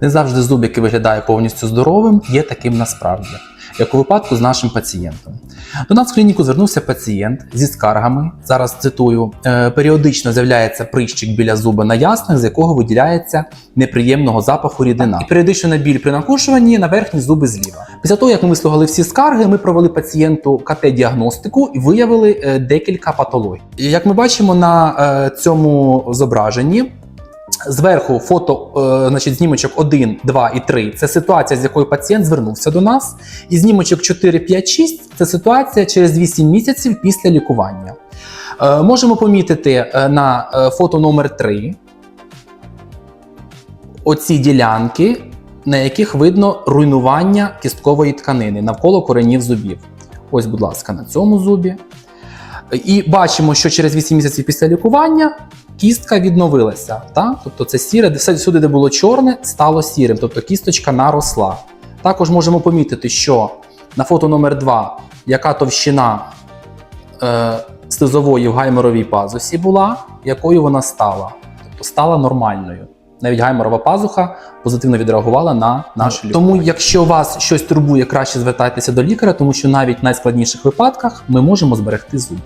Не завжди зуб, який виглядає повністю здоровим, є таким насправді, як у випадку з нашим пацієнтом. До нас в клініку звернувся пацієнт зі скаргами. Зараз цитую: «Е, періодично з'являється прищик біля зуба на яснах, з якого виділяється неприємного запаху рідина. І періодично на біль при накушуванні на верхні зуби зліва. Після того, як ми вислухали всі скарги, ми провели пацієнту КТ-діагностику і виявили е, декілька патологій. Як ми бачимо на е, цьому зображенні, Зверху фото, е, значить, знімочок 1, 2 і 3 це ситуація, з якою пацієнт звернувся до нас. І знімочок 4, 5, 6 це ситуація через 8 місяців після лікування. Е, можемо помітити е, на фото номер 3 оці ділянки, на яких видно руйнування кісткової тканини навколо коренів зубів. Ось, будь ласка, на цьому зубі. І бачимо, що через 8 місяців після лікування кістка відновилася. Так? Тобто це сіре, все сюди, де було чорне, стало сірим, тобто кісточка наросла. Також можемо помітити, що на фото номер 2 яка товщина е, слизової в гайморовій пазусі була, якою вона стала. Тобто стала нормальною. Навіть гайморова пазуха позитивно відреагувала на наш лікування. Тому, якщо вас щось турбує, краще звертайтеся до лікаря, тому що навіть в найскладніших випадках ми можемо зберегти зуб.